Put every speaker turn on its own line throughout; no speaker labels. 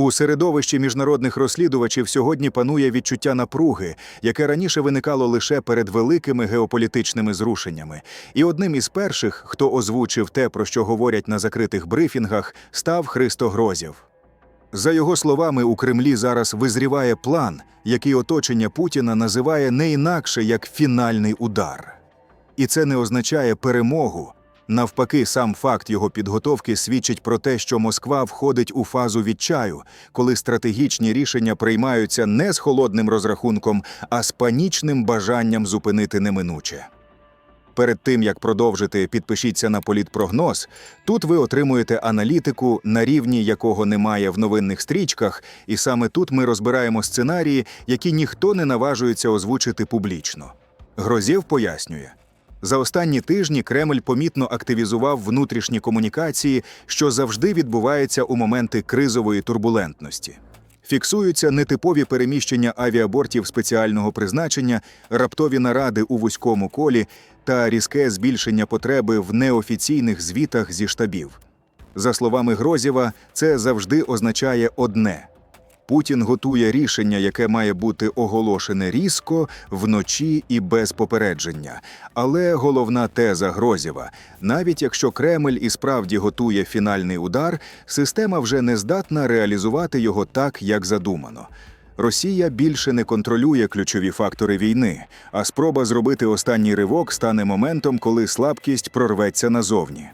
У середовищі міжнародних розслідувачів сьогодні панує відчуття напруги, яке раніше виникало лише перед великими геополітичними зрушеннями. І одним із перших, хто озвучив те, про що говорять на закритих брифінгах, став Христо Грозєв. За його словами, у Кремлі зараз визріває план, який оточення Путіна називає не інакше як фінальний удар. І це не означає перемогу. Навпаки, сам факт його підготовки свідчить про те, що Москва входить у фазу відчаю, коли стратегічні рішення приймаються не з холодним розрахунком, а з панічним бажанням зупинити неминуче. Перед тим як продовжити, підпишіться на політпрогноз. Тут ви отримуєте аналітику, на рівні якого немає в новинних стрічках, і саме тут ми розбираємо сценарії, які ніхто не наважується озвучити публічно. Грозєв пояснює. За останні тижні Кремль помітно активізував внутрішні комунікації, що завжди відбувається у моменти кризової турбулентності. Фіксуються нетипові переміщення авіабортів спеціального призначення, раптові наради у вузькому колі та різке збільшення потреби в неофіційних звітах зі штабів. За словами Грозєва, це завжди означає одне: Путін готує рішення, яке має бути оголошене різко, вночі і без попередження. Але головна теза Грозєва – навіть якщо Кремль і справді готує фінальний удар, система вже не здатна реалізувати його так, як задумано. Росія більше не контролює ключові фактори війни, а спроба зробити останній ривок стане моментом, коли слабкість прорветься назовні.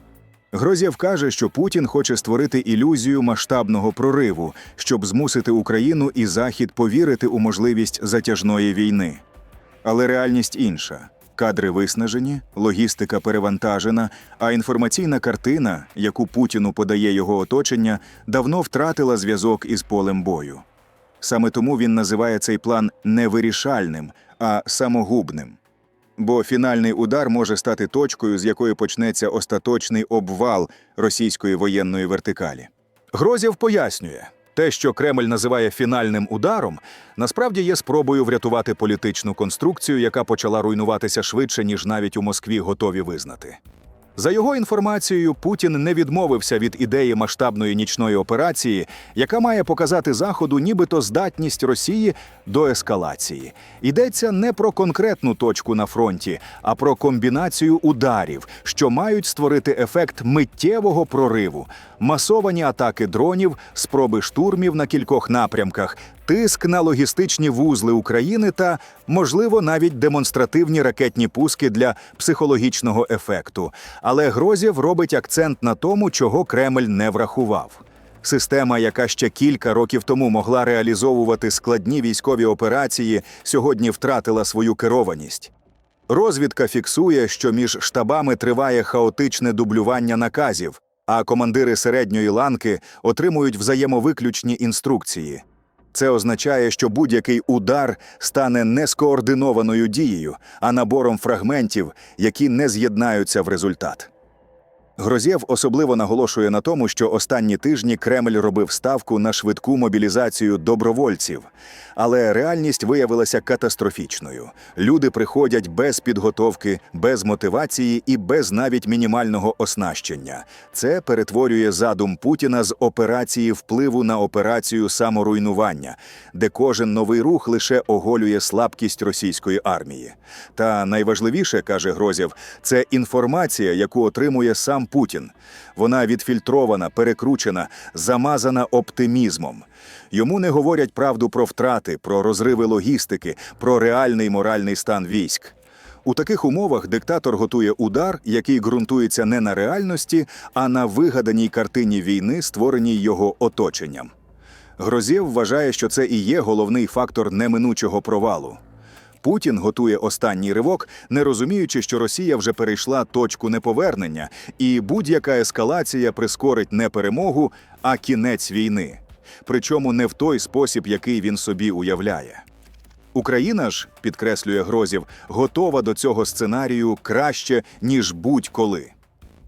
Грозєв каже, що Путін хоче створити ілюзію масштабного прориву, щоб змусити Україну і Захід повірити у можливість затяжної війни. Але реальність інша. Кадри виснажені, логістика перевантажена, а інформаційна картина, яку Путіну подає його оточення, давно втратила зв'язок із полем бою. Саме тому він називає цей план не вирішальним, а самогубним. Бо фінальний удар може стати точкою, з якої почнеться остаточний обвал російської воєнної вертикалі. Грозєв пояснює, те, що Кремль називає фінальним ударом, насправді є спробою врятувати політичну конструкцію, яка почала руйнуватися швидше, ніж навіть у Москві готові визнати. За його інформацією, Путін не відмовився від ідеї масштабної нічної операції, яка має показати Заходу нібито здатність Росії до ескалації. Йдеться не про конкретну точку на фронті, а про комбінацію ударів, що мають створити ефект миттєвого прориву, масовані атаки дронів, спроби штурмів на кількох напрямках, тиск на логістичні вузли України та, можливо, навіть демонстративні ракетні пуски для психологічного ефекту. Але Грозєв робить акцент на тому, чого Кремль не врахував. Система, яка ще кілька років тому могла реалізовувати складні військові операції, сьогодні втратила свою керованість. Розвідка фіксує, що між штабами триває хаотичне дублювання наказів, а командири середньої ланки отримують взаємовиключні інструкції. Це означає, що будь-який удар стане не скоординованою дією, а набором фрагментів, які не з'єднаються в результат. Грозєв особливо наголошує на тому, що останні тижні Кремль робив ставку на швидку мобілізацію добровольців, але реальність виявилася катастрофічною. Люди приходять без підготовки, без мотивації і без навіть мінімального оснащення. Це перетворює задум Путіна з операції впливу на операцію саморуйнування, де кожен новий рух лише оголює слабкість російської армії. Та найважливіше, каже Грозєв, це інформація, яку отримує сам Путін. Вона відфільтрована, перекручена, замазана оптимізмом. Йому не говорять правду про втрати, про розриви логістики, про реальний моральний стан військ. У таких умовах диктатор готує удар, який ґрунтується не на реальності, а на вигаданій картині війни, створеній його оточенням. Грозєв вважає, що це і є головний фактор неминучого провалу. Путін готує останній ривок, не розуміючи, що Росія вже перейшла точку неповернення, і будь-яка ескалація прискорить не перемогу, а кінець війни. Причому не в той спосіб, який він собі уявляє. Україна ж, підкреслює Грозів, готова до цього сценарію краще, ніж будь-коли.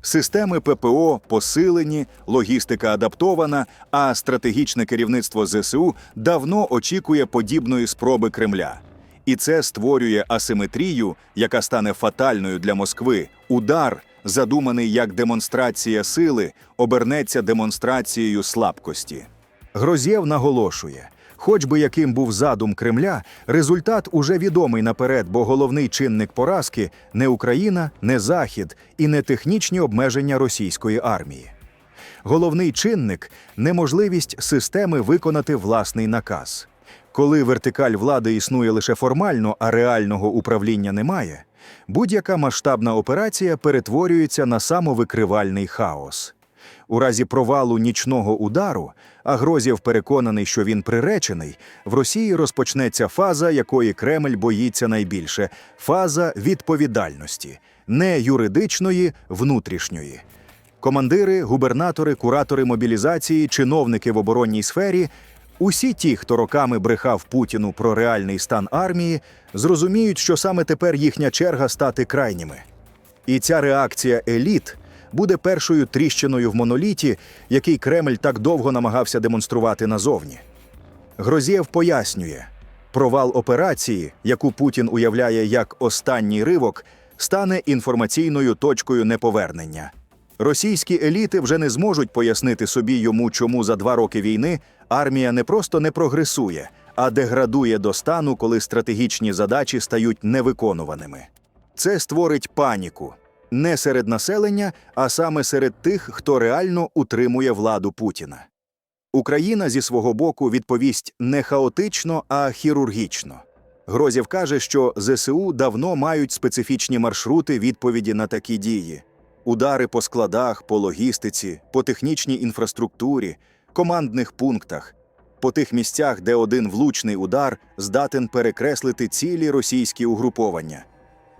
Системи ППО посилені, логістика адаптована, а стратегічне керівництво ЗСУ давно очікує подібної спроби Кремля. І це створює асиметрію, яка стане фатальною для Москви. Удар, задуманий як демонстрація сили, обернеться демонстрацією слабкості. Грозєв наголошує, хоч би яким був задум Кремля, результат уже відомий наперед, бо головний чинник поразки не Україна, не Захід і не технічні обмеження російської армії. Головний чинник неможливість системи виконати власний наказ. Коли вертикаль влади існує лише формально, а реального управління немає, будь-яка масштабна операція перетворюється на самовикривальний хаос. У разі провалу нічного удару, а Грозєв переконаний, що він приречений, в Росії розпочнеться фаза, якої Кремль боїться найбільше фаза відповідальності, не юридичної, внутрішньої. Командири, губернатори, куратори мобілізації, чиновники в оборонній сфері усі ті, хто роками брехав Путіну про реальний стан армії, зрозуміють, що саме тепер їхня черга стати крайніми. І ця реакція еліт буде першою тріщиною в моноліті, який Кремль так довго намагався демонструвати назовні. Грозєв пояснює, провал операції, яку Путін уявляє як останній ривок, стане інформаційною точкою неповернення. Російські еліти вже не зможуть пояснити собі йому, чому за два роки війни армія не просто не прогресує, а деградує до стану, коли стратегічні задачі стають невиконуваними. Це створить паніку не серед населення, а саме серед тих, хто реально утримує владу Путіна. Україна зі свого боку відповість не хаотично, а хірургічно. Грозєв каже, що ЗСУ давно мають специфічні маршрути відповіді на такі дії: удари по складах, по логістиці, по технічній інфраструктурі, командних пунктах, по тих місцях, де один влучний удар здатен перекреслити цілі російські угруповання.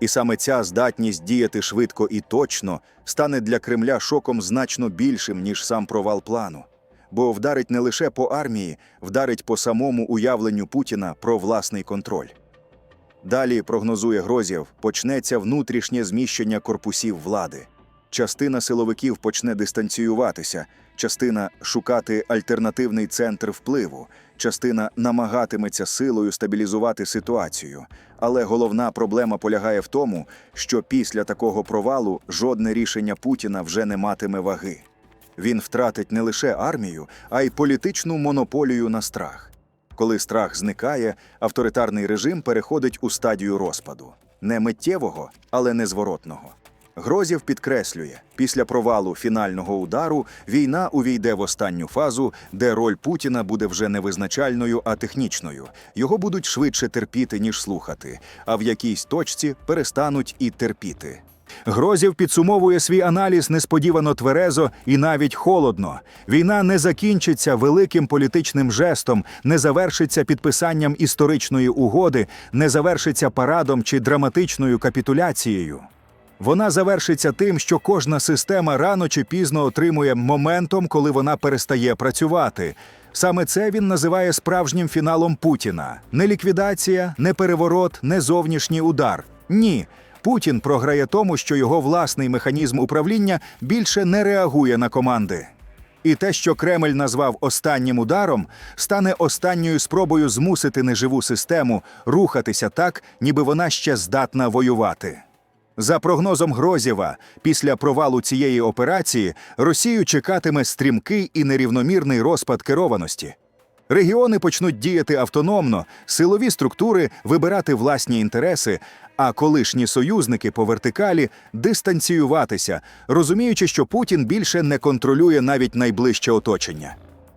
І саме ця здатність діяти швидко і точно стане для Кремля шоком значно більшим, ніж сам провал плану. Бо вдарить не лише по армії, вдарить по самому уявленню Путіна про власний контроль. Далі, прогнозує Грозєв, почнеться внутрішнє зміщення корпусів влади. Частина силовиків почне дистанціюватися, частина шукати альтернативний центр впливу, частина намагатиметься силою стабілізувати ситуацію. Але головна проблема полягає в тому, що після такого провалу жодне рішення Путіна вже не матиме ваги. Він втратить не лише армію, а й політичну монополію на страх. Коли страх зникає, авторитарний режим переходить у стадію розпаду не миттєвого, але незворотного. Грозєв підкреслює, після провалу фінального удару війна увійде в останню фазу, де роль Путіна буде вже не визначальною, а технічною. Його будуть швидше терпіти, ніж слухати, а в якійсь точці перестануть і терпіти. Грозєв підсумовує свій аналіз несподівано тверезо і навіть холодно. Війна не закінчиться великим політичним жестом, не завершиться підписанням історичної угоди, не завершиться парадом чи драматичною капітуляцією. Вона завершиться тим, що кожна система рано чи пізно отримує моментом, коли вона перестає працювати. Саме це він називає справжнім фіналом Путіна: не ліквідація, не переворот, не зовнішній удар. Ні. Путін програє тому, що його власний механізм управління більше не реагує на команди. І те, що Кремль назвав останнім ударом, стане останньою спробою змусити неживу систему рухатися так, ніби вона ще здатна воювати. За прогнозом Грозєва, після провалу цієї операції Росію чекатиме стрімкий і нерівномірний розпад керованості. Регіони почнуть діяти автономно, силові структури вибирати власні інтереси, а колишні союзники по вертикалі дистанціюватися, розуміючи, що Путін більше не контролює навіть найближче оточення.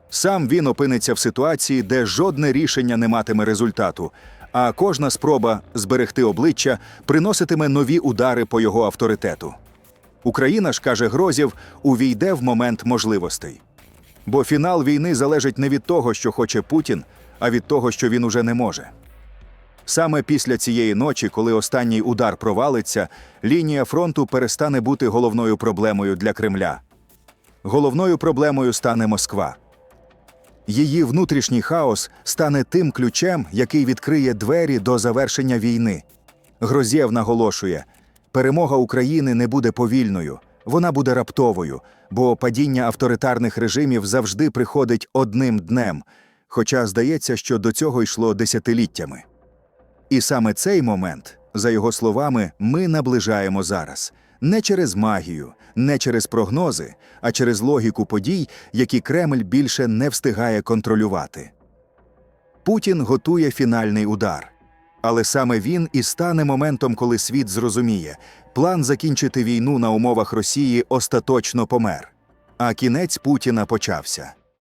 Сам він опиниться в ситуації, де жодне рішення не матиме результату, а кожна спроба зберегти обличчя приноситиме нові удари по його авторитету. Україна ж, каже Грозєв, увійде в момент можливостей. Бо фінал війни залежить не від того, що хоче Путін, а від того, що він уже не може. Саме після цієї ночі, коли останній удар провалиться, лінія фронту перестане бути головною проблемою для Кремля. Головною проблемою стане Москва. Її внутрішній хаос стане тим ключем, який відкриє двері до завершення війни. Грозєв наголошує: перемога України не буде повільною, вона буде раптовою, бо падіння авторитарних режимів завжди приходить одним днем, хоча здається, що до цього йшло десятиліттями. І саме цей момент, за його словами, ми наближаємо зараз. Не через магію, не через прогнози, а через логіку подій, які Кремль більше не встигає контролювати. Путін готує фінальний удар. Але саме він і стане моментом, коли світ зрозуміє, план закінчити війну на умовах Росії остаточно помер. А кінець Путіна почався.